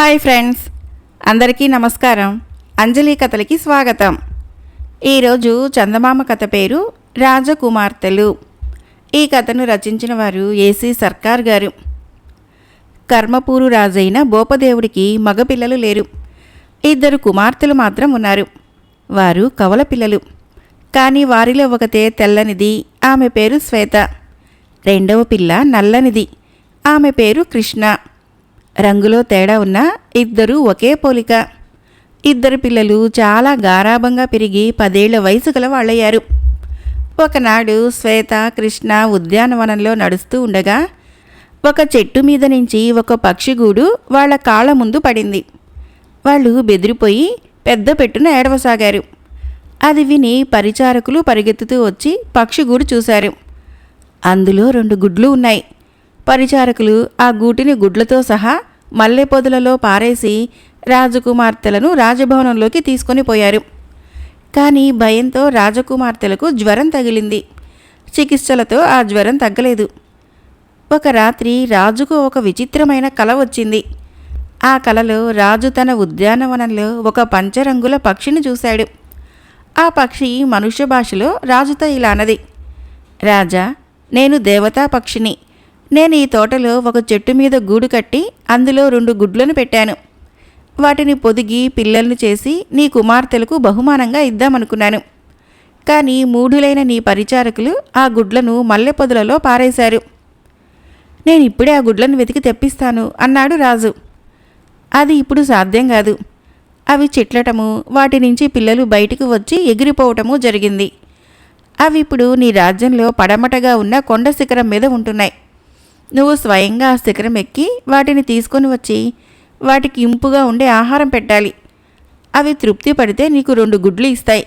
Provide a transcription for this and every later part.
Hi friends. అందరికీ నమస్కారం. అంజలి కథలకి స్వాగతం. ఈరోజు చందమామ కథ పేరు రాజకుమార్తెలు. ఈ కథను రచించిన వారు ఏసీ సర్కార్ గారు. కర్మపూరు రాజైన బోపదేవుడికి మగపిల్లలు లేరు. ఇద్దరు కుమార్తెలు మాత్రం ఉన్నారు. వారు కవల పిల్లలు. కానీ వారిలో ఒకతే తెల్లనిది ఆమె పేరు శ్వేత. రెండవ పిల్ల నల్లనిది ఆమె పేరు కృష్ణ. రంగులో తేడా ఉన్న ఇద్దరూ ఒకే పోలిక. ఇద్దరు పిల్లలు చాలా గారాభంగా పెరిగి పదేళ్ళ వయసు గల వాళ్ళయ్యారు. ఒకనాడు శ్వేత కృష్ణ ఉద్యానవనంలో నడుస్తూ ఉండగా ఒక చెట్టు మీద నుంచి ఒక పక్షిగూడు వాళ్ళ కాళ్ళ ముందు పడింది. వాళ్ళు బెదిరిపోయి పెద్ద పెట్టున ఏడవసాగారు. అది విని పరిచారకులు పరిగెత్తుతూ వచ్చి పక్షిగూడు చూశారు. అందులో రెండు గుడ్లు ఉన్నాయి. పరిచారకులు ఆ గూటిని గుడ్లతో సహా మల్లెపొదులలో పారేసి రాజకుమార్తెలను రాజభవనంలోకి తీసుకొని పోయారు. కానీ భయంతో రాజకుమార్తెలకు జ్వరం తగిలింది. చికిత్సలతో ఆ జ్వరం తగ్గలేదు. ఒక రాత్రి రాజుకు ఒక విచిత్రమైన కల వచ్చింది. ఆ కలలో రాజు తన ఉద్యానవనంలో ఒక పంచరంగుల పక్షిని చూశాడు. ఆ పక్షి మనుష్య భాషలో రాజుతో ఇలా అన్నది రాజా నేను దేవతా పక్షిని. నేను ఈ తోటలో ఒక చెట్టు మీద గూడు కట్టి అందులో రెండు గుడ్లను పెట్టాను. వాటిని పొదిగి పిల్లల్ని చేసి నీ కుమార్తెలకు బహుమానంగా ఇద్దామనుకున్నాను. కానీ మూఢులైన నీ పరిచారకులు ఆ గుడ్లను మల్లెపొదలలో పారేశారు. నేను ఇప్పుడే ఆ గుడ్లను వెతికి తెప్పిస్తాను అన్నాడు రాజు. అది ఇప్పుడు సాధ్యం కాదు. అవి చిట్లటము వాటి నుంచి పిల్లలు బయటికి వచ్చి ఎగిరిపోవటము జరిగింది. అవి ఇప్పుడు నీ రాజ్యంలో పడమటగా ఉన్న కొండ శిఖరం మీద ఉంటున్నాయి. నువ్వు స్వయంగా ఆ శిఖరం ఎక్కి వాటిని తీసుకొని వచ్చి వాటికి ఇంపుగా ఉండే ఆహారం పెట్టాలి. అవి తృప్తి పడితే నీకు రెండు గుడ్లు ఇస్తాయి.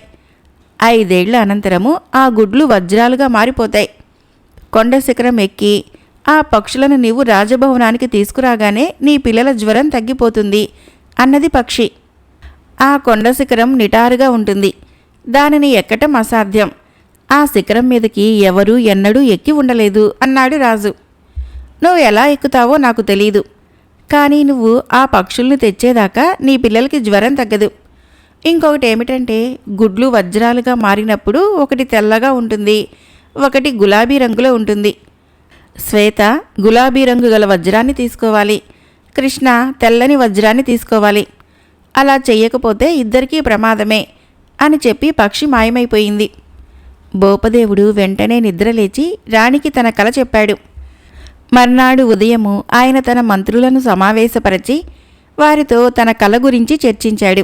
ఐదేళ్ళ అనంతరము ఆ గుడ్లు వజ్రాలుగా మారిపోతాయి. కొండ శిఖరం ఎక్కి ఆ పక్షులను నీవు రాజభవనానికి తీసుకురాగానే నీ పిల్లల జ్వరం తగ్గిపోతుంది అన్నది పక్షి. ఆ కొండ శిఖరం నిటారుగా ఉంటుంది. దానిని ఎక్కటం అసాధ్యం. ఆ శిఖరం మీదకి ఎవరూ ఎన్నడూ ఎక్కి ఉండలేదు అన్నాడు రాజు. నువ్వు ఎలా ఎక్కుతావో నాకు తెలీదు. కానీ నువ్వు ఆ పక్షుల్ని తెచ్చేదాకా నీ పిల్లలకి జ్వరం తగ్గదు. ఇంకొకటి ఏమిటంటే గుడ్లు వజ్రాలుగా మారినప్పుడు ఒకటి తెల్లగా ఉంటుంది ఒకటి గులాబీ రంగులో ఉంటుంది. శ్వేత గులాబీ రంగు గల వజ్రాన్ని తీసుకోవాలి. కృష్ణ తెల్లని వజ్రాన్ని తీసుకోవాలి. అలా చెయ్యకపోతే ఇద్దరికీ ప్రమాదమే అని చెప్పి పక్షి మాయమైపోయింది. భోపదేవుడు వెంటనే నిద్రలేచి రాణికి తన కల చెప్పాడు. మర్నాడు ఉదయము ఆయన తన మంత్రులను సమావేశపరిచి వారితో తన కల గురించి చర్చించాడు.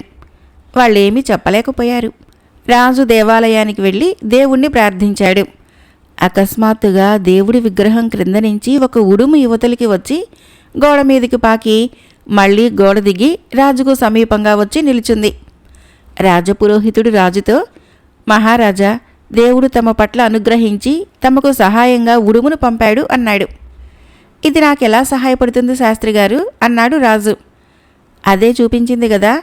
వాళ్ళేమీ చెప్పలేకపోయారు. రాజు దేవాలయానికి వెళ్ళి దేవుణ్ణి ప్రార్థించాడు. అకస్మాత్తుగా దేవుడి విగ్రహం క్రింద నుంచి ఒక ఉడుము యువతలకి వచ్చి గోడ మీదకి పాకి మళ్ళీ గోడ దిగి రాజుకు సమీపంగా వచ్చి నిలిచింది. రాజపురోహితుడు రాజుతో మహారాజా దేవుడు తమ పట్ల అనుగ్రహించి తమకు సహాయంగా ఉడుమును పంపాడు అన్నాడు. ఇది నాకు ఎలా సహాయపడుతుంది శాస్త్రి గారు? అన్నాడు రాజు. అదే చూపించింది కదా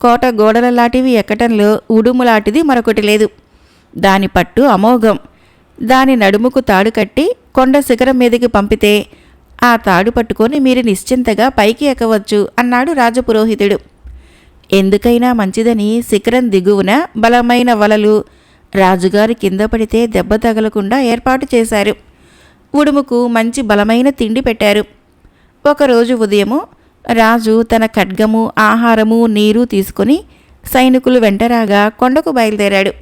కోట గోడల లాంటివి ఎక్కటంలో ఉడుము లాంటిది మరొకటి లేదు. దాని పట్టు అమోఘం. దాని నడుముకు తాడు కట్టి కొండ శిఖరం మీదకి పంపితే ఆ తాడు పట్టుకొని మీరు నిశ్చింతగా పైకి ఎక్కవచ్చు అన్నాడు రాజపురోహితుడు ఎందుకైనా మంచిదని శిఖరం దిగువన బలమైన వలలు రాజుగారి కింద పడితే దెబ్బ తగలకుండా ఏర్పాటు చేశారు. ఉడుముకు మంచి బలమైన తిండి పెట్టారు. ఒకరోజు ఉదయము రాజు తన ఖడ్గము ఆహారము నీరు తీసుకుని సైనికులు వెంటరాగా కొండకు బయలుదేరాడు.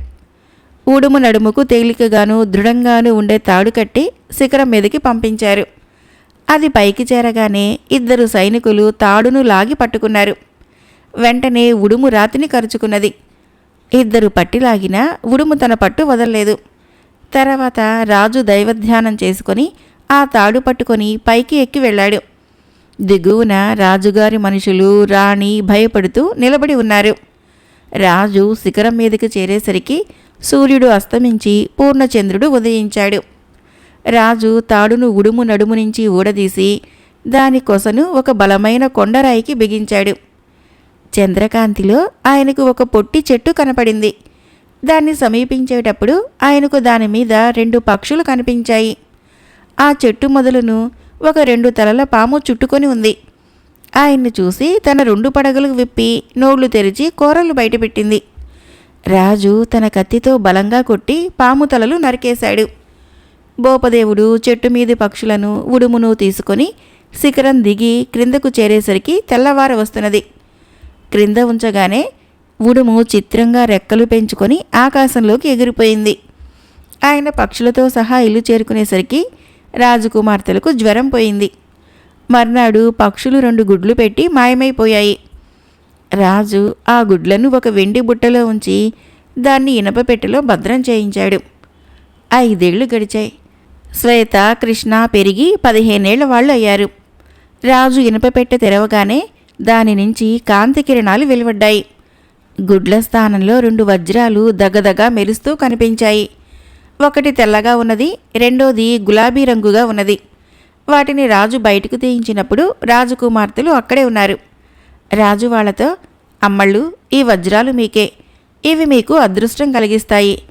ఊడుము నడుముకు తేలికగాను దృఢంగాను ఉండే తాడు కట్టి శిఖరం మీదకి పంపించారు. అది పైకి చేరగానే ఇద్దరు సైనికులు తాడును లాగి పట్టుకున్నారు. వెంటనే ఉడుము రాతిని కరుచుకున్నది. ఇద్దరు పట్టిలాగినా ఉడుము తన పట్టు వదలలేదు. తర్వాత రాజు దైవధ్యానం చేసుకొని ఆ తాడు పట్టుకొని పైకి ఎక్కి వెళ్ళాడు. దిగువన రాజుగారి మనుషులు రాణి భయపడుతూ నిలబడి ఉన్నారు. రాజు శిఖరం మీదకి చేరేసరికి సూర్యుడు అస్తమించి పూర్ణచంద్రుడు ఉదయించాడు. రాజు తాడును ఉడుము నడుము నుంచి ఊడదీసి దాని కొసను ఒక బలమైన కొండరాయికి బిగించాడు. చంద్రకాంతిలో ఆయనకు ఒక పొట్టి చెట్టు కనపడింది. దాన్ని సమీపించేటప్పుడు ఆయనకు దాని మీద రెండు పక్షులు కనిపించాయి. ఆ చెట్టు మొదలును ఒక రెండు తలల పాము చుట్టుకొని ఉంది. ఆయన్ని చూసి తన రెండు పడగలు విప్పి నోళ్ళు తెరిచి కూరలు బయటపెట్టింది. రాజు తన కత్తితో బలంగా కొట్టి పాము తలలు నరికేశాడు. బోపదేవుడు చెట్టు మీది పక్షులను ఉడుమును తీసుకొని శిఖరం దిగి క్రిందకు చేరేసరికి తెల్లవార వస్తున్నది. క్రింద ఉంచగానే ఉడుము చిత్రంగా రెక్కలు పెంచుకొని ఆకాశంలోకి ఎగిరిపోయింది. ఆయన పక్షులతో సహా ఇల్లు చేరుకునేసరికి రాజకుమార్తెలకు జ్వరం పోయింది. మర్నాడు పక్షులు రెండు గుడ్లు పెట్టి మాయమైపోయాయి. రాజు ఆ గుడ్లను ఒక వెండి బుట్టలో ఉంచి దాన్ని ఇనప పెట్టెలో భద్రం చేయించాడు. ఐదేళ్ళు గడిచాయి. శ్వేత కృష్ణ పెరిగి పదిహేనేళ్ళ వాళ్ళు అయ్యారు రాజు ఇనప పెట్టె తెరవగానే దాని నుంచి కాంతి కిరణాలు వెలువడ్డాయి. గుడ్ల స్థానంలో రెండు వజ్రాలు దగదగ మెరుస్తూ కనిపించాయి. ఒకటి తెల్లగా ఉన్నది రెండోది గులాబీ రంగుగా ఉన్నది. వాటిని రాజు బయటకు తీయించినప్పుడు రాజకుమార్తెలు అక్కడే ఉన్నారు. రాజు వాళ్ళతో అమ్మళ్ళు ఈ వజ్రాలు మీకే. ఇవి మీకు అదృష్టం కలిగిస్తాయి.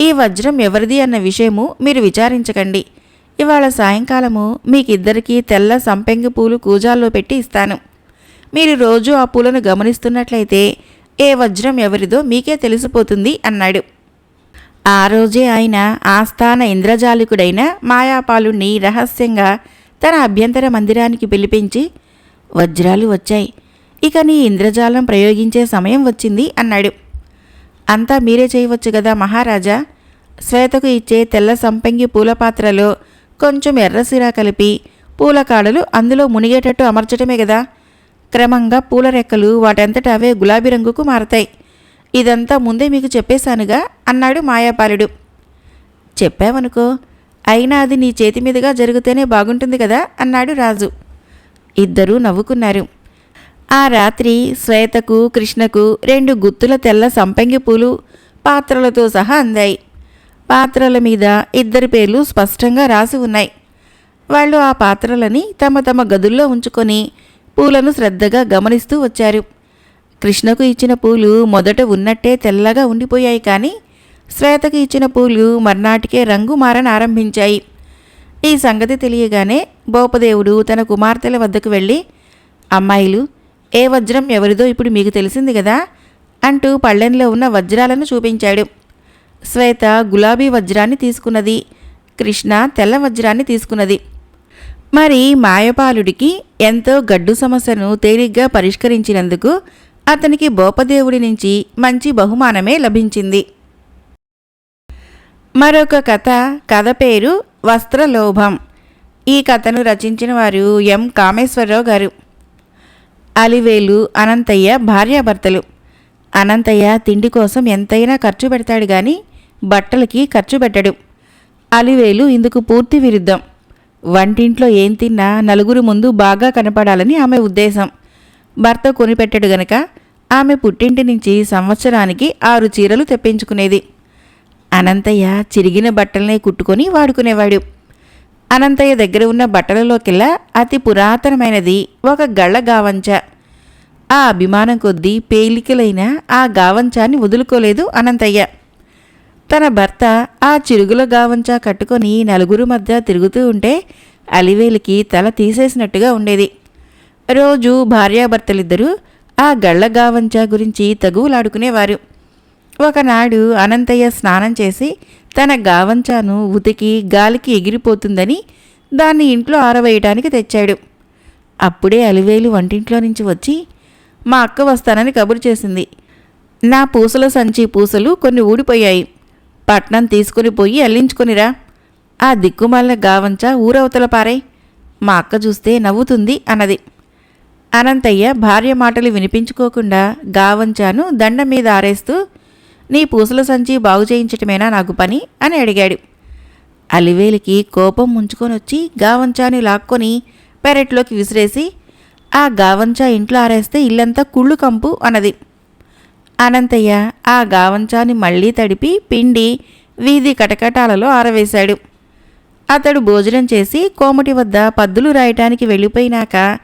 ఈ వజ్రం ఎవరిది అన్న విషయము మీరు విచారించకండి. ఇవాళ సాయంకాలము మీకిద్దరికీ తెల్ల సంపెంగ పూలు కూజాల్లో పెట్టి ఇస్తాను. మీరు రోజు ఆ పూలను గమనిస్తున్నట్లయితే ఏ వజ్రం ఎవరిదో మీకే తెలిసిపోతుంది అన్నాడు. ఆ రోజే ఆయన ఆస్థాన ఇంద్రజాలికుడైన మాయాపాలుణ్ణి రహస్యంగా తన అభ్యంతర మందిరానికి పిలిపించి వజ్రాలు వచ్చాయి. ఇక నీ ఇంద్రజాలం ప్రయోగించే సమయం వచ్చింది అన్నాడు. అంతా మీరే చేయవచ్చు కదా మహారాజా. శ్వేతకు ఇచ్చే తెల్ల సంపంగి పూల పాత్రలో కొంచెం ఎర్రసిరా కలిపి పూల కాడలు అందులో మునిగేటట్టు అమర్చటమే కదా. క్రమంగా పూల రెక్కలు వాటంతట అవే గులాబీ రంగుకు మారతాయి. ఇదంతా ముందే మీకు చెప్పేశానుగా అన్నాడు మాయాపాలుడు. చెప్పావనుకో అయినా అది నీ చేతి మీదుగా జరిగితేనే బాగుంటుంది కదా అన్నాడు రాజు. ఇద్దరూ నవ్వుకున్నారు. ఆ రాత్రి శ్వేతకు కృష్ణకు రెండు గుత్తుల తెల్ల సంపంగి పూలు పాత్రలతో సహా అందాయి. పాత్రల మీద ఇద్దరి పేర్లు స్పష్టంగా రాసి ఉన్నాయి. వాళ్ళు ఆ పాత్రలని తమ తమ గదుల్లో ఉంచుకొని పూలను శ్రద్ధగా గమనిస్తూ వచ్చారు. కృష్ణకు ఇచ్చిన పూలు మొదట ఉన్నట్టే తెల్లగా ఉండిపోయాయి కానీ శ్వేతకు ఇచ్చిన పూలు మర్నాటికే రంగు మారని ఆరంభించాయి. ఈ సంగతి తెలియగానే బోపదేవుడు తన కుమార్తెల వద్దకు వెళ్ళి అమ్మాయిలు ఏ వజ్రం ఎవరిదో ఇప్పుడు మీకు తెలిసింది కదా? అంటూ పళ్ళెంలో ఉన్న వజ్రాలను చూపించాడు. శ్వేత గులాబీ వజ్రాన్ని తీసుకున్నది కృష్ణ తెల్ల వజ్రాన్ని తీసుకున్నది. మరి మాయపాలుడికి ఎంతో గడ్డు సమస్యను తేలిగ్గా పరిష్కరించినందుకు అతనికి బోపదేవుడి నుంచి మంచి బహుమానమే లభించింది. మరొక కథ కథ పేరు వస్త్రలోభం. ఈ కథను రచించిన వారు ఎం. కామేశ్వరరావు గారు. అలివేలు అనంతయ్య భార్యాభర్తలు. అనంతయ్య తిండి కోసం ఎంతైనా ఖర్చు పెడతాడు కానీ బట్టలకి ఖర్చు పెట్టడు. అలివేలు ఇందుకు పూర్తి విరుద్ధం. వంటింట్లో ఏం తిన్నా నలుగురు ముందు బాగా కనపడాలని ఆమె ఉద్దేశం. భర్త కొనిపెట్టడు గనక ఆమె పుట్టింటి నుంచి సంవత్సరానికి ఆరు చీరలు తెప్పించుకునేది. అనంతయ్య చిరిగిన బట్టలనే కుట్టుకొని వాడుకునేవాడు. అనంతయ్య దగ్గర ఉన్న బట్టలలోకెల్లా అతి పురాతనమైనది ఒక గళ్ళ గావంచ. ఆ అభిమానం కొద్దీ పేలికలైన ఆ గావంచాన్ని వదులుకోలేదు అనంతయ్య. తన భర్త ఆ చిరుగుల గావంచా కట్టుకొని నలుగురు మధ్య తిరుగుతూ ఉంటే అలివేలికి తల తీసేసినట్టుగా ఉండేది. రోజు భార్యాభర్తలిద్దరూ ఆ గళ్ళ గావంచా గురించి తగువులాడుకునేవారు. ఒకనాడు అనంతయ్య స్నానం చేసి తన గావంచాను ఉతికి గాలికి ఎగిరిపోతుందని దాన్ని ఇంట్లో ఆరవేయటానికి తెచ్చాడు. అప్పుడే అలివేలు వంటింట్లో నుంచి వచ్చి మా అక్క వస్తానని కబురు చేసింది. నా పూసల సంచి పూసలు కొన్ని ఊడిపోయాయి. పట్నం తీసుకుని పోయి అల్లించుకొనిరా. ఆ దిక్కుమాలిన గావంచా ఊరవతల పారే. మా అక్క చూస్తే నవ్వుతుంది అన్నది. అనంతయ్య భార్య మాటలు వినిపించుకోకుండా గావంచాను దండ మీద ఆరేస్తూ నీ పూసల సంచి బాగు చేయించటమేనా నాకు పని? అని అడిగాడు. అలివేలికి కోపం ముంచుకొని వచ్చి గావంచాని లాక్కొని పెరట్లోకి విసిరేసి ఆ గావంచా ఇంట్లో ఆరేస్తే ఇల్లంతా కుళ్ళు కంపు అన్నది. అనంతయ్య ఆ గావంచాని మళ్ళీ తడిపి పిండి వీధి కటకటాలలో ఆరవేశాడు. అతడు భోజనం చేసి కోమటి వద్ద పద్దులు రాయటానికి వెళ్ళిపోయినాక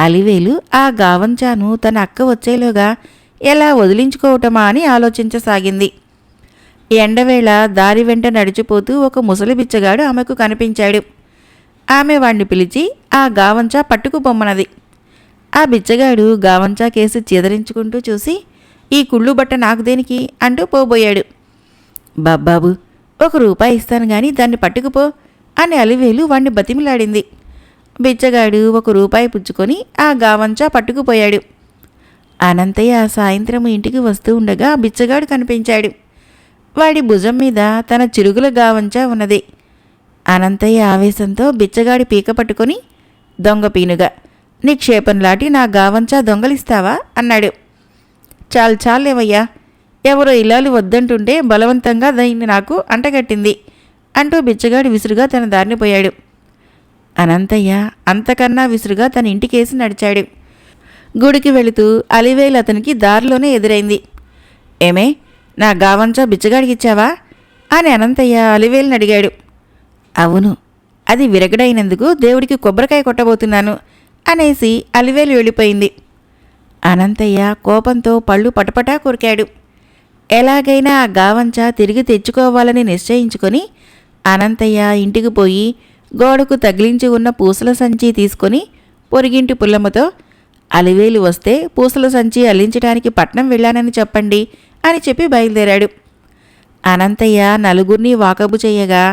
అలివేలు ఆ గావంచాను తన అక్క వచ్చేలోగా ఎలా వదిలించుకోవటమా అని ఆలోచించసాగింది. ఎండవేళ దారి వెంట నడిచిపోతూ ఒక ముసలి బిచ్చగాడు ఆమెకు కనిపించాడు. ఆమె వాణ్ణి పిలిచి ఆ గావంచా పట్టుకుపోమ్మన్నది ఆ బిచ్చగాడు గావంచా కేసి చెదరించుకుంటూ చూసి ఈ కుళ్ళు బట్ట నాకు దేనికి అంటూ పోబోయాడు. బాబ్బాబు ఒక రూపాయి ఇస్తాను గాని దాన్ని పట్టుకుపో అని అలివేలు వాణ్ణి బతిమిలాడింది. బిచ్చగాడు ఒక రూపాయి పుచ్చుకొని ఆ గావంచా పట్టుకుపోయాడు. అనంతయ్య ఆ సాయంత్రం ఇంటికి వస్తూ ఉండగా బిచ్చగాడు కనిపించాడు. వాడి భుజం మీద తన చిరుగుల గావంచా ఉన్నది. అనంతయ్య ఆవేశంతో బిచ్చగాడి పీక పట్టుకొని దొంగ పీనుగా నిక్షేపంలాటి నా గావంచా దొంగలిస్తావా? అన్నాడు. చాలు చాలేవయ్యా ఎవరో ఇల్లాలు వద్దంటుంటే బలవంతంగా దాన్ని నాకు అంటగట్టింది అంటూ బిచ్చగాడు విసురుగా తన దారిని పోయాడు. అనంతయ్య అంతకన్నా విసురుగా తన ఇంటికేసి నడిచాడు. గుడికి వెళుతూ అలివేలు అతనికి దారిలోనే ఎదురైంది. ఏమే నా గావంచా బిచ్చగాడికిచ్చావా అని అనంతయ్య అలివేలుని అడిగాడు. అవును అది విరగడైనందుకు దేవుడికి కొబ్బరికాయ కొట్టబోతున్నాను అనేసి అలివేలు వెళ్ళిపోయింది. అనంతయ్య కోపంతో పళ్ళు పటపటా కొరికాడు. ఎలాగైనా ఆ గావంచా తిరిగి తెచ్చుకోవాలని నిశ్చయించుకొని అనంతయ్య ఇంటికి పోయి గోడకు తగిలించి ఉన్న పూసల సంచి తీసుకొని పొరిగింటి పుల్లమ్మతో అలివేలు వస్తే పూసల సంచి అల్లించడానికి పట్నం వెళ్ళానని చెప్పండి అని చెప్పి బయలుదేరాడు. అనంతయ్య నలుగురిని వాకబు చేయగా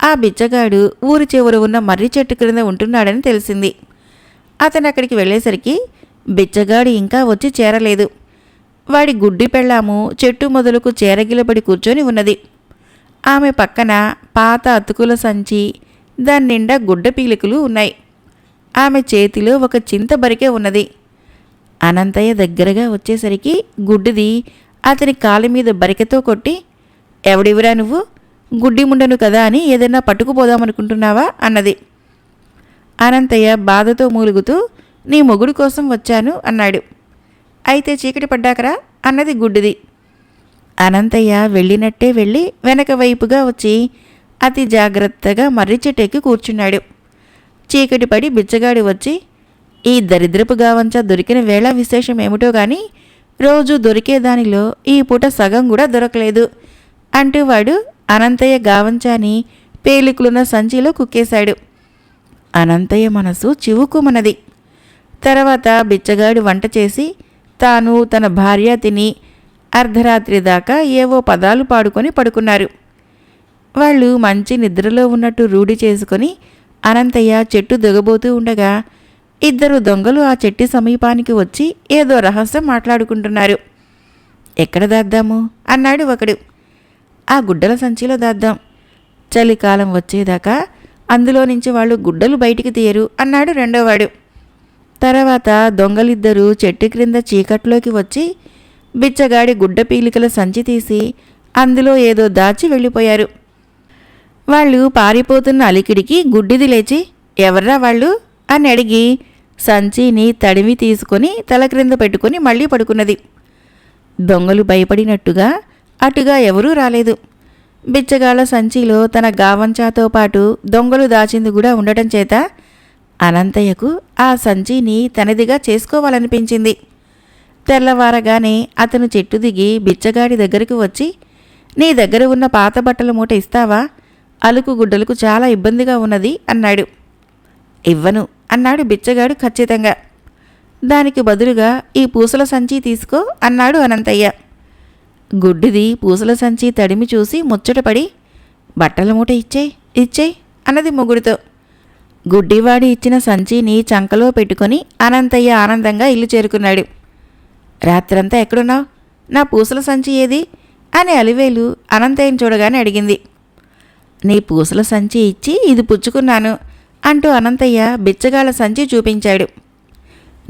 ఆ బిచ్చగాడు ఊరి చివర ఉన్న మర్రి చెట్టు క్రింద ఉంటున్నాడని తెలిసింది. అతను అక్కడికి వెళ్ళేసరికి బిచ్చగాడు ఇంకా వచ్చి చేరలేదు. వాడి గుడ్డి పెళ్ళాము చెట్టు మొదలకు చేరగిలబడి కూర్చొని ఉన్నది. ఆమె పక్కన పాత అతుకుల సంచి దాని నిండా గుడ్డ పీలికలు ఉన్నాయి. ఆమె చేతిలో ఒక చింత బరికే ఉన్నది. అనంతయ్య దగ్గరగా వచ్చేసరికి గుడ్డిది అతని కాలు మీద బరికతో కొట్టి ఎవడివిరా నువ్వు? గుడ్డి ముండను కదా అని ఏదైనా పట్టుకుపోదామనుకుంటున్నావా? అన్నది. అనంతయ్య బాధతో మూలుగుతూ నీ మొగుడు కోసం వచ్చాను అన్నాడు. అయితే చీకటి పడ్డాకరా? అన్నది గుడ్డిది. అనంతయ్య వెళ్ళినట్టే వెళ్ళి వెనక వైపుగా వచ్చి అతి జాగ్రత్తగా మర్రి చెట్టెక్కి కూర్చున్నాడు. చీకటి పడి బిచ్చగాడు వచ్చి ఈ దరిద్రపు గావంచ దొరికిన వేళ విశేషం ఏమిటో కానీ రోజు దొరికే దానిలో ఈ పూట సగం కూడా దొరకలేదు అంటూ వాడు అనంతయ్య గావంచాని పేలికులున్న సంచిలో కుక్కేశాడు. అనంతయ్య మనసు చివుకుమన్నది తర్వాత బిచ్చగాడు వంట చేసి తాను తన భార్య తిని అర్ధరాత్రి దాకా ఏవో పదాలు పాడుకొని పడుకున్నారు. వాళ్ళు మంచి నిద్రలో ఉన్నట్టు రూఢి చేసుకొని అనంతయ్య చెట్టు దిగబోతూ ఉండగా ఇద్దరు దొంగలు ఆ చెట్టు సమీపానికి వచ్చి ఏదో రహస్యం మాట్లాడుకుంటున్నారు. ఎక్కడ దాద్దాము? అన్నాడు ఒకడు. ఆ గుడ్డల సంచిలో దాద్దాం. చలికాలం వచ్చేదాకా అందులో నుంచి వాళ్ళు గుడ్డలు బయటికి తీయరు అన్నాడు రెండోవాడు. తర్వాత దొంగలిద్దరూ చెట్టు క్రింద చీకట్లోకి వచ్చి బిచ్చగాడి గుడ్డ పీలికల సంచి తీసి అందులో ఏదో దాచి వెళ్ళిపోయారు. వాళ్ళు పారిపోతున్న అలికిడికి గుడ్డిది లేచి ఎవర్రా వాళ్ళు? అని అడిగి సంచిని తడివి తీసుకొని తల క్రింద పెట్టుకొని మళ్ళీ పడుకున్నది. దొంగలు భయపడినట్టుగా అటుగా ఎవరూ రాలేదు. బిచ్చగాళ్ళ సంచిలో తన గావంచాతో పాటు దొంగలు దాచింది కూడా ఉండటం చేత అనంతయ్యకు ఆ సంచిని తనదిగా చేసుకోవాలనిపించింది. తెల్లవారగానే అతను చెట్టు దిగి బిచ్చగాడి దగ్గరికి వచ్చి నీ దగ్గర ఉన్న పాత బట్టల మూట ఇస్తావా? అలుకు గుడ్డలకు చాలా ఇబ్బందిగా ఉన్నది అన్నాడు. ఇవ్వను అన్నాడు బిచ్చగాడు ఖచ్చితంగా. దానికి బదులుగా ఈ పూసల సంచి తీసుకో అన్నాడు అనంతయ్య. గుడ్డిది పూసల సంచి తడిమి చూసి ముచ్చటపడి బట్టల మూట ఇచ్చేయ్ ఇచ్చేయ్ అన్నది మొగుడితో. గుడ్డివాడి ఇచ్చిన సంచిని చంకలో పెట్టుకొని అనంతయ్య ఆనందంగా ఇల్లు చేరుకున్నాడు. రాత్రంతా ఎక్కడున్నావు? నా పూసల సంచి ఏది? అని అలివేలు అనంతయ్యని చూడగానే అడిగింది. నీ పూసల సంచి ఇచ్చి ఇది పుచ్చుకున్నాను అంటూ అనంతయ్య బిచ్చగాళ్ళ సంచి చూపించాడు.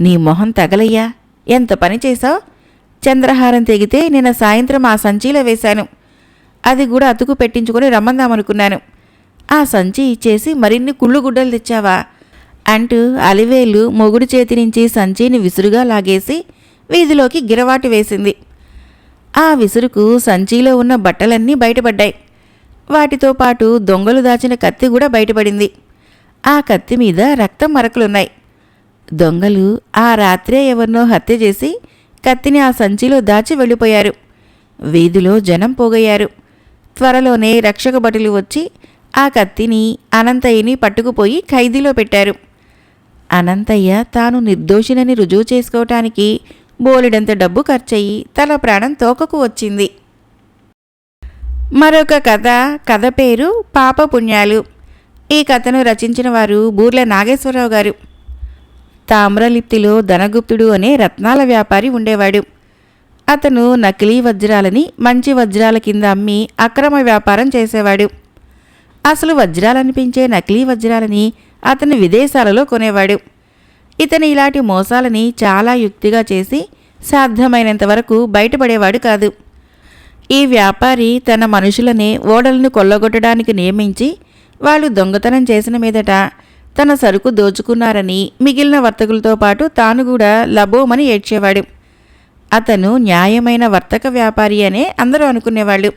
నీ మొహం తగలయ్యా? ఎంత పని చేశావు? చంద్రహారం తెగితే నిన్న సాయంత్రం ఆ సంచిలో వేశాను. అది కూడా అతుకు పెట్టించుకొని రమ్మందామనుకున్నాను. ఆ సంచి ఇచ్చేసి మరిన్ని కుళ్ళు గుడ్డలు తెచ్చావా? అంటూ అలివేలు మొగుడు చేతి నుంచి సంచిని విసురుగా లాగేసి వీధిలోకి గిరవాటు వేసింది. ఆ విసురుకు సంచిలో ఉన్న బట్టలన్నీ బయటపడ్డాయి. వాటితో పాటు దొంగలు దాచిన కత్తి కూడా బయటపడింది. ఆ కత్తి మీద రక్తం మరకలున్నాయి. దొంగలు ఆ రాత్రే ఎవరినో హత్య చేసి కత్తిని ఆ సంచిలో దాచి వెళ్ళిపోయారు. వీధిలో జనం పోగయ్యారు. త్వరలోనే రక్షక భటులు వచ్చి ఆ కత్తిని అనంతయ్యని పట్టుకుపోయి ఖైదీలో పెట్టారు. అనంతయ్య తాను నిర్దోషినని రుజువు చేసుకోవటానికి బోలెడంత డబ్బు ఖర్చయి తన ప్రాణం తోకకు వచ్చింది. మరొక కథ కథ పేరు పాపపుణ్యాలు. ఈ కథను రచించిన వారు బూర్ల నాగేశ్వరరావు గారు. తామ్రలిప్తిలో ధనగుప్తుడు అనే రత్నాల వ్యాపారి ఉండేవాడు. అతను నకిలీ వజ్రాలని మంచి వజ్రాల కింద అమ్మి అక్రమ వ్యాపారం చేసేవాడు. అసలు వజ్రాలనిపించే నకిలీ వజ్రాలని అతను విదేశాలలో కొనేవాడు. ఇతను ఇలాంటి మోసాలని చాలా యుక్తిగా చేసి సాధ్యమైనంత వరకు బయటపడేవాడు కాదు. ఈ వ్యాపారి తన మనుషులనే ఓడలను కొల్లగొట్టడానికి నియమించి వాళ్ళు దొంగతనం చేసిన మీదట తన సరుకు దోచుకున్నారని మిగిలిన వర్తకులతో పాటు తాను కూడా లబోమని ఏడ్చేవాడు. అతను న్యాయమైన వర్తక వ్యాపారి అనే అందరూ అనుకునేవాళ్ళు.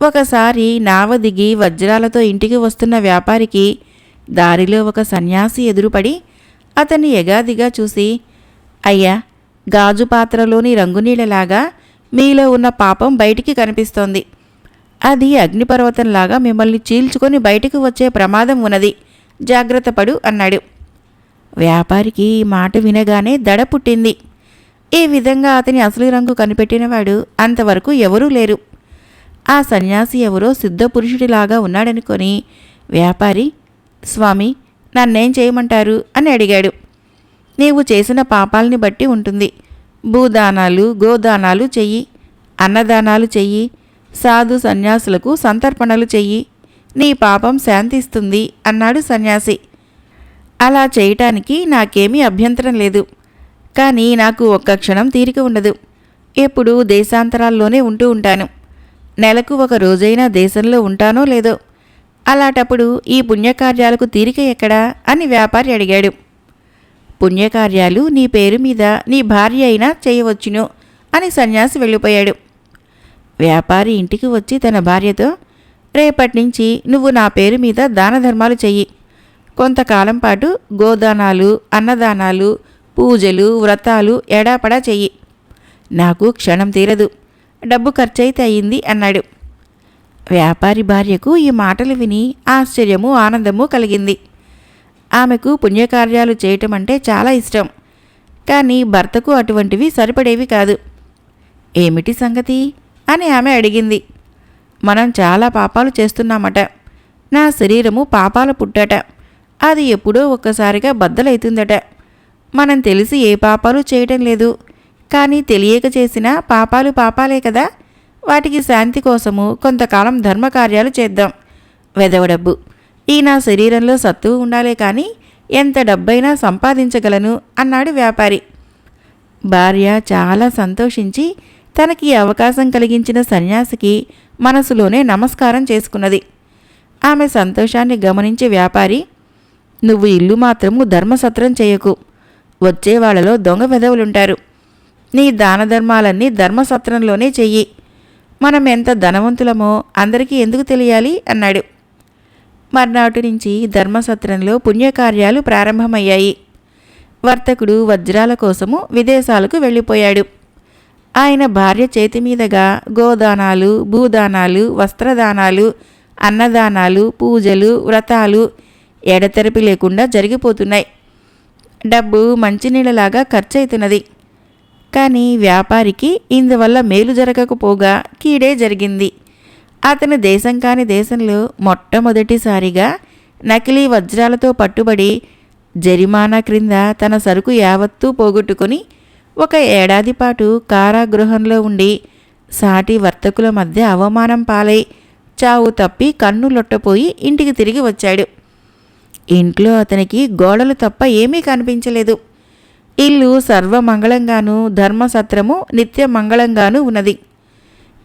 ఒకసారి నావ దిగి వజ్రాలతో ఇంటికి వస్తున్న వ్యాపారికి దారిలో ఒక సన్యాసి ఎదురుపడి అతన్ని ఎగాదిగా చూసి అయ్యా గాజు పాత్రలోని రంగునీళ్ళలాగా మీలో ఉన్న పాపం బయటికి కనిపిస్తోంది. అది అగ్నిపర్వతంలాగా మిమ్మల్ని చీల్చుకొని బయటకు వచ్చే ప్రమాదం ఉన్నది. జాగ్రత్త పడు అన్నాడు. వ్యాపారికి ఈ మాట వినగానే దడ పుట్టింది. ఈ విధంగా అతని అసలు రంగు కనిపెట్టినవాడు అంతవరకు ఎవరూ లేరు. ఆ సన్యాసి ఎవరో సిద్ధపురుషుడిలాగా ఉన్నాడనుకొని వ్యాపారి స్వామి నన్నేం చేయమంటారు? అని అడిగాడు. నీవు చేసిన పాపాలని బట్టి ఉంటుంది. భూదానాలు గోదానాలు చెయ్యి అన్నదానాలు చెయ్యి సాధు సన్యాసులకు సంతర్పణలు చెయ్యి నీ పాపం శాంతిస్తుంది అన్నాడు సన్యాసి. అలా చేయటానికి నాకేమీ అభ్యంతరం లేదు. కానీ నాకు ఒక్క క్షణం తీరిక ఉండదు. ఎప్పుడు దేశాంతరాల్లోనే ఉంటూ ఉంటాను. నెలకు ఒక రోజైనా దేశంలో ఉంటానో లేదో? అలాంటప్పుడు ఈ పుణ్యకార్యాలకు తీరిక ఎక్కడా? అని వ్యాపారి అడిగాడు. పుణ్యకార్యాలు నీ పేరు మీద నీ భార్య అయినా చేయవచ్చును అని సన్యాసి వెళ్ళిపోయాడు. వ్యాపారి ఇంటికి వచ్చి తన భార్యతో రేపటి నుంచి నువ్వు నా పేరు మీద దాన ధర్మాలు చెయ్యి. కొంతకాలం పాటు గోదానాలు అన్నదానాలు పూజలు వ్రతాలు ఎడాపడా చెయ్యి. నాకు క్షణం తీరదు. డబ్బు ఖర్చయితే అయింది అన్నాడు. వ్యాపారి భార్యకు ఈ మాటలు విని ఆశ్చర్యము ఆనందము కలిగింది. ఆమెకు పుణ్యకార్యాలు చేయటం అంటే చాలా ఇష్టం. కానీ భర్తకు అటువంటివి సరిపడేవి కాదు. ఏమిటి సంగతి? అని ఆమె అడిగింది. మనం చాలా పాపాలు చేస్తున్నామట. నా శరీరము పాపాల పుట్టట. అది ఎప్పుడో ఒక్కసారిగా బద్దలవుతుందట మనం తెలిసి ఏ పాపాలు చేయటం లేదు. కానీ తెలియక చేసిన పాపాలు పాపాలే కదా. వాటికి శాంతి కోసము కొంతకాలం ధర్మకార్యాలు చేద్దాం. వెదవ డబ్బు. ఈ నా శరీరంలో సత్తువు ఉండాలే కానీ ఎంత డబ్బైనా సంపాదించగలను అన్నాడు వ్యాపారి. భార్య చాలా సంతోషించి తనకి అవకాశం కలిగించిన సన్యాసికి మనసులోనే నమస్కారం చేసుకున్నది. ఆమె సంతోషాన్ని గమనించే వ్యాపారి నువ్వు ఇల్లు మాత్రము ధర్మసత్రం చేయకు. వచ్చే వాళ్ళలో దొంగ వెధవులుంటారు నీ దాన ధర్మాలన్నీ ధర్మసత్రంలోనే చెయ్యి. మనం ఎంత ధనవంతులమో అందరికీ ఎందుకు తెలియాలి? అన్నాడు. మర్నాటి నుంచి ధర్మసత్రంలో పుణ్యకార్యాలు ప్రారంభమయ్యాయి. వర్తకుడు వజ్రాల కోసము విదేశాలకు వెళ్ళిపోయాడు. ఆయన భార్య చేతి మీదుగా గోదానాలు భూదానాలు వస్త్రదానాలు అన్నదానాలు పూజలు వ్రతాలు ఎడతెరపి లేకుండా జరిగిపోతున్నాయి. డబ్బు మంచినీళ్ళలాగా ఖర్చవుతున్నది కానీ వ్యాపారికి ఇందువల్ల మేలు జరగకపోగా కీడే జరిగింది. అతను దేశం కాని దేశంలో మొట్టమొదటిసారిగా నకిలీ వజ్రాలతో పట్టుబడి జరిమానా క్రింద తన సరుకు యావత్తూ పోగొట్టుకుని ఒక ఏడాది పాటు కారాగృహంలో ఉండి సాటి వర్తకుల మధ్య అవమానం పాలై చావు తప్పి కన్ను లొట్టపోయి ఇంటికి తిరిగి వచ్చాడు. ఇంట్లో అతనికి గోడలు తప్ప ఏమీ కనిపించలేదు. ఇల్లు సర్వమంగళంగాను ధర్మసత్రము నిత్య మంగళంగాను ఉన్నది.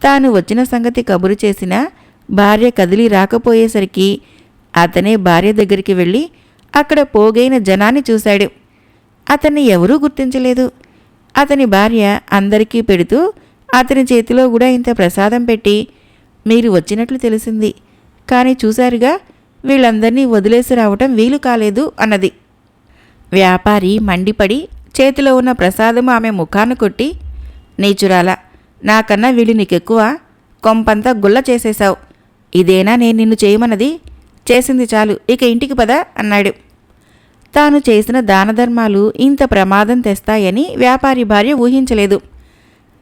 తాను వచ్చిన సంగతి కబురు చేసిన భార్య కదిలి రాకపోయేసరికి అతనే భార్య దగ్గరికి వెళ్ళి అక్కడ పోగైన జనాన్ని చూశాడు. అతన్ని ఎవరూ గుర్తించలేదు. అతని భార్య అందరికీ పెడుతూ అతని చేతిలో కూడా ఇంత ప్రసాదం పెట్టి మీరు వచ్చినట్లు తెలిసింది. కానీ చూశారుగా వీళ్ళందరినీ వదిలేసి రావటం వీలు కాలేదు అన్నది. వ్యాపారి మండిపడి చేతిలో ఉన్న ప్రసాదము ఆమె ముఖాన కొట్టి నీచురాల నాకన్నా వీళ్ళు నీకెక్కువ కొంపంతా గుల్ల చేసేశావు. ఇదేనా నేను నిన్ను చేయమన్నది? చేసింది చాలు ఇక ఇంటికి పద అన్నాడు. తాను చేసిన దానధర్మాలు ఇంత ప్రమాదం తెస్తాయని వ్యాపారి భార్య ఊహించలేదు.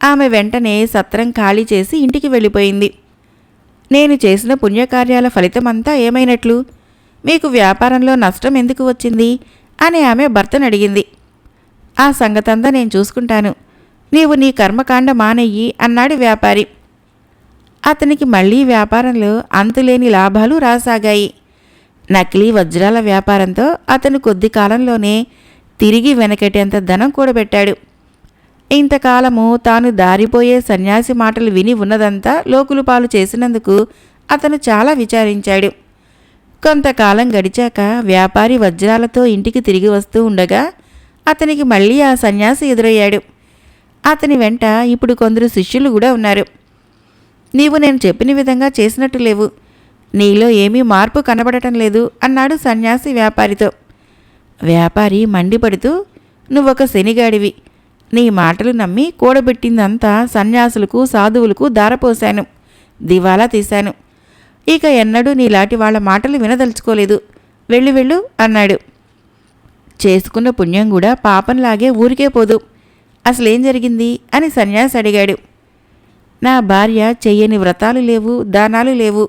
ఆమె వెంటనే సత్రం ఖాళీ చేసి ఇంటికి వెళ్ళిపోయింది. నేను చేసిన పుణ్యకార్యాల ఫలితమంతా ఏమైనట్లు? మీకు వ్యాపారంలో నష్టం ఎందుకు వచ్చింది? అని ఆమె భర్తను అడిగింది. ఆ సంగతంతా నేను చూసుకుంటాను. నీవు నీ కర్మకాండ మానయ్యి అన్నాడు వ్యాపారి. అతనికి మళ్ళీ వ్యాపారంలో అంతులేని లాభాలు రాసాగాయి. నకిలీ వజ్రాల వ్యాపారంతో అతను కొద్ది కాలంలోనే తిరిగి వెనకటేంత ధనం కూడబెట్టాడు. ఇంతకాలము తాను దారిపోయే సన్యాసి మాటలు విని ఉన్నదంతా లోకులు పాలు చేసినందుకు అతను చాలా విచారించాడు. కొంతకాలం గడిచాక వ్యాపారి వజ్రాలతో ఇంటికి తిరిగి వస్తూ ఉండగా అతనికి మళ్ళీ ఆ సన్యాసి ఎదురయ్యాడు. అతని వెంట ఇప్పుడు కొందరు శిష్యులు కూడా ఉన్నారు. నీవు నేను చెప్పిన విధంగా చేసినట్టు లేవు. నీలో ఏమీ మార్పు కనబడటం లేదు అన్నాడు సన్యాసి వ్యాపారితో. వ్యాపారి మండిపడుతూ నువ్వొక శనిగాడివి. నీ మాటలు నమ్మి కూడబెట్టిందంతా సన్యాసులకు సాధువులకు దారపోశాను దివాలా తీశాను. ఇక ఎన్నడూ నీలాంటి వాళ్ళ మాటలు వినదలుచుకోలేదు. వెళ్ళు వెళ్ళు అన్నాడు. చేసుకున్న పుణ్యం కూడా పాపంలాగే ఊరికే పోదు. అసలేం జరిగింది? అని సన్యాసి అడిగాడు. నా భార్య చెయ్యని వ్రతాలు లేవు దానాలు లేవు.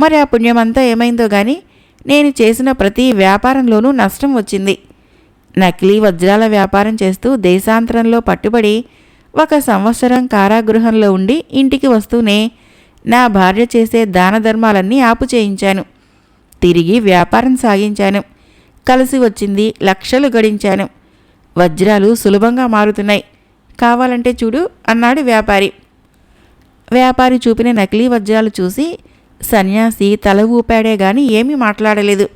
మరి ఆ పుణ్యమంతా ఏమైందో గాని నేను చేసిన ప్రతి వ్యాపారంలోనూ నష్టం వచ్చింది. నకిలీ వజ్రాల వ్యాపారం చేస్తూ దేశాంతరంలో పట్టుబడి ఒక సంవత్సరం కారాగృహంలో ఉండి ఇంటికి వస్తూనే నా భార్య చేసే దాన ధర్మాలన్నీ ఆపు చేయించాను తిరిగి వ్యాపారం సాగించాను. కలిసి వచ్చింది. లక్షలు గడించాను. వజ్రాలు సులభంగా మారుతున్నాయి. కావాలంటే చూడు అన్నాడు వ్యాపారి. వ్యాపారి చూపిన నకిలీ వజ్రాలు చూసి సన్యాసి తల ఊపాడే గాని ఏమీ మాట్లాడలేదు.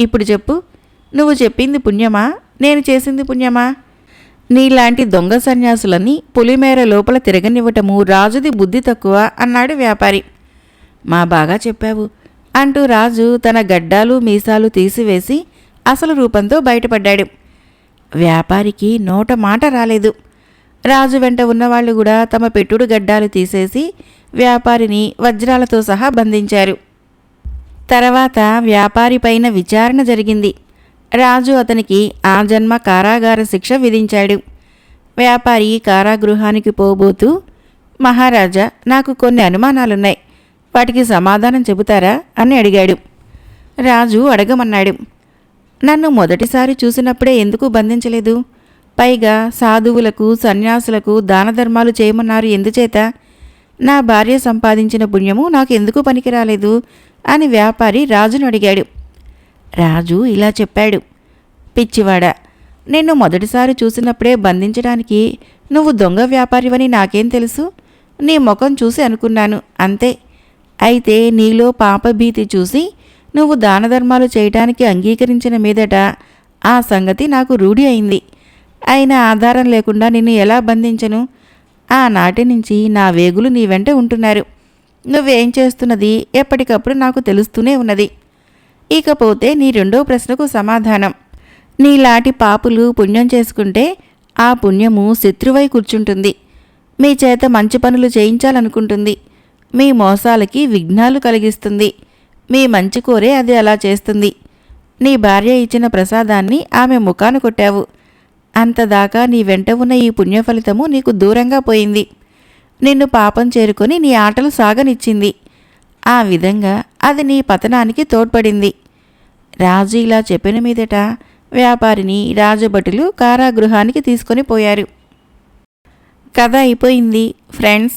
ఇప్పుడు చెప్పు నువ్వు చెప్పింది పుణ్యమా? నేను చేసింది పుణ్యమా? నీలాంటి దొంగ సన్యాసులని పులిమేర లోపల తిరగనివ్వటము రాజుది బుద్ధి తక్కువ అన్నాడు వ్యాపారి. మా బాగా చెప్పావు. అంటూ రాజు తన గడ్డాలు మీసాలు తీసివేసి అసలు రూపంతో బయటపడ్డాడు. వ్యాపారికి నోట మాట రాలేదు. రాజు వెంట ఉన్నవాళ్ళు కూడా తమ పెట్టుడు గడ్డాలు తీసేసి వ్యాపారిని వజ్రాలతో సహా బంధించారు. తర్వాత వ్యాపారి పైన విచారణ జరిగింది. రాజు అతనికి ఆ జన్మ కారాగార శిక్ష విధించాడు. వ్యాపారి కారాగృహానికి పోబోతూ మహారాజా నాకు కొన్ని అనుమానాలున్నాయి. వాటికి సమాధానం చెబుతారా? అని అడిగాడు. రాజు అడగమన్నాడు. నన్ను మొదటిసారి చూసినప్పుడే ఎందుకు బంధించలేదు? పైగా సాధువులకు సన్యాసులకు దానధర్మాలు చేయమన్నారు ఎందుచేత? నా భార్య సంపాదించిన పుణ్యము నాకు ఎందుకు పనికిరాలేదు? అని వ్యాపారి రాజును అడిగాడు. రాజు ఇలా చెప్పాడు. పిచ్చివాడ నిన్ను మొదటిసారి చూసినప్పుడే బంధించడానికి నువ్వు దొంగ వ్యాపారివని నాకేం తెలుసు? నీ ముఖం చూసి అనుకున్నాను అంతే. అయితే నీలో పాపభీతి చూసి నువ్వు దానధర్మాలు చేయటానికి అంగీకరించిన మీదట ఆ సంగతి నాకు రూఢి అయింది. అయినా ఆధారం లేకుండా నిన్ను ఎలా బంధించను? ఆనాటి నుంచి నా వేగులు నీ వెంట ఉంటున్నారు. నువ్వేం చేస్తున్నది ఎప్పటికప్పుడు నాకు తెలుస్తూనే ఉన్నది. ఇకపోతే నీ రెండో ప్రశ్నకు సమాధానం. నీలాంటి పాపులు పుణ్యం చేసుకుంటే ఆ పుణ్యము శత్రువై కూర్చుంటుంది. మీ చేత మంచి పనులు చేయించాలనుకుంటుంది. మీ మోసాలకి విఘ్నాలు కలిగిస్తుంది. మీ మంచి కోరే అది అలా చేస్తుంది. నీ భార్య ఇచ్చిన ప్రసాదాన్ని ఆమె ముఖాను కొట్టావు. అంతదాకా నీ వెంట ఉన్న ఈ పుణ్యఫలితము నీకు దూరంగా పోయింది. నిన్ను పాపం చేరుకొని నీ ఆటలు సాగనిచ్చింది. ఆ విధంగా అది నీ పతనానికి తోడ్పడింది. రాజు ఇలా చెప్పిన మీదట వ్యాపారిని రాజభటులు కారాగృహానికి తీసుకొని పోయారు. కథ అయిపోయింది. ఫ్రెండ్స్